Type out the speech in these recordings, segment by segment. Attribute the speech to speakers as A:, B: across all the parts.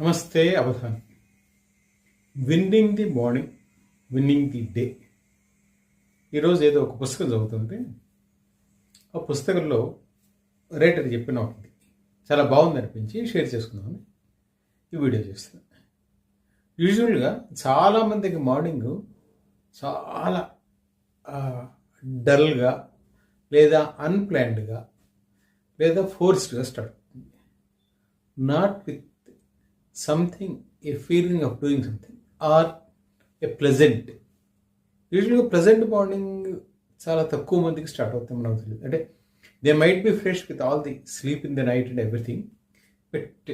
A: నమస్తే అవధాన్ winning the morning winning the day ఈరోజు ఏదో ఒక పుస్తకం చదువుతుంది ఆ పుస్తకంలో రైటర్ చెప్పిన ఒకటి. చాలా బాగుంది అనిపించి షేర్ చేసుకుందామని ఈ వీడియో చేస్తున్నాను యూజువల్గా చాలామందికి మార్నింగ్ చాలా డల్గా లేదా అన్ప్లాన్డ్గా లేదా ఫోర్స్డ్గా స్టార్ట్ అవుతుంది. Not with something a feeling of doing something or a pleasant యూజువల్గా ప్లెజెంట్ మార్నింగ్ చాలా తక్కువ మందికి స్టార్ట్ అవుతాయి మనకు తెలియదు. అంటే they might be fresh with all the sleep in the night and everything but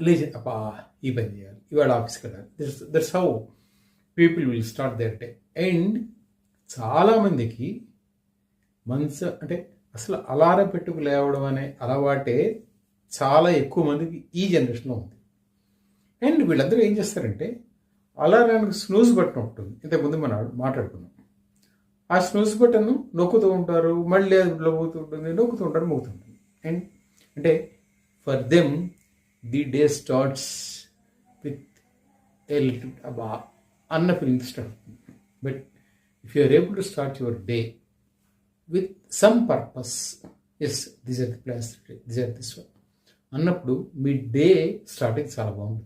A: లేచి అప్పా ఈ పని చేయాలి ఇవాళ ఆఫీస్కి వెళ్ళాలి. That's that's how people will start their day and చాలామందికి మనసు అంటే అసలు అలారం పెట్టుకు లేవడం అనే అలవాటే చాలా ఎక్కువ మందికి ఈ జనరేషన్లో ఉంది. అండ్ వీళ్ళందరూ ఏం చేస్తారంటే అలారానికి స్నూజ్ బటన్ ఉంటుంది ఇంతకుముందు మనం మాట్లాడుకున్నాం. ఆ స్నూజ్ బటన్ నొక్కుతూ ఉంటారు మళ్ళీ అది ఉంటుంది నొక్కుతూ ఉంటారు మోగుతుంటుంది అండ్ అంటే for them the day starts with a little అబా అన్న ఫీలింగ్ స్టార్ట్ అవుతుంది. But if you are able to start your day with some purpose yes this are the plans this are this one అన్నప్పుడు మీ day starting చాలా బాగుంది.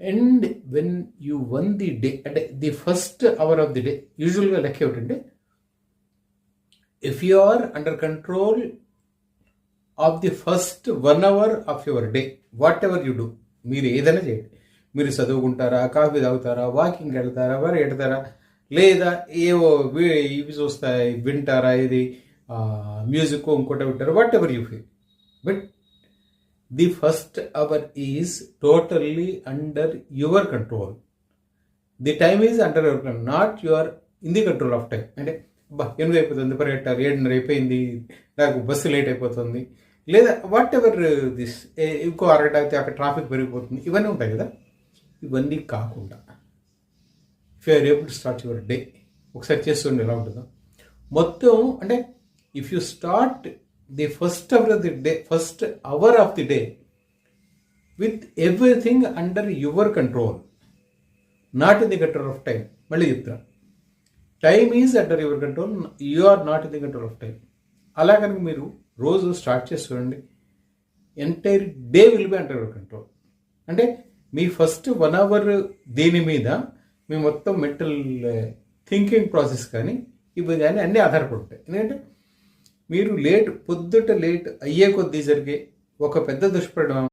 A: And when you won the day అంటే the first hour of the day యూజువల్గా లెక్క ఏమిటంటే if you are under control of the first one hour of your day whatever you do మీరు ఏదైనా చేయండి. మీరు చదువుకుంటారా కాఫీ తాగుతారా వాకింగ్ వెళ్తారా వరి ఎడతారా లేదా ఏవో ఇవి చూస్తాయి వింటారా ఇది మ్యూజిక్ ఇంకోటి వింటారా whatever you feel but the first hour is totally under your control the time is under your control not your in the control of time అంటే బా ఎనిమిది అయిపోతుంది పరిగెట్టారు ఏడున్నర అయిపోయింది నాకు బస్సు లేట్ అయిపోతుంది లేదా వాట్ ఎవర్ దిస్ ఇంకో అరగంట అయితే అక్కడ ట్రాఫిక్ పెరిగిపోతుంది ఇవన్నీ ఉంటాయి కదా. ఇవన్నీ కాకుండా if you're able to start your day ఒకసారి చేస్తుండే ఎలా ఉంటుందో? మొత్తం అంటే if you start the first hour of the day first hour of the day with everything under your control not in the control of time మళ్ళీ చెప్తాను time is under your control you are not in the control of time అలా కనుక మీరు రోజు start చేసి చూడండి. Entire day will be under your control అంటే మీ ఫస్ట్ వన్ అవర్ దీని మీద మీ మొత్తం మెంటల్ థింకింగ్ ప్రాసెస్ కానీ ఇవి కానీ అన్నీ ఆధారపడి ఉంటాయి. ఎందుకంటే మీరు లేట్ పొద్దుట లేట్ అయ్యే కొద్దీ జరిగే ఒక పెద్ద దుష్పరిణామం.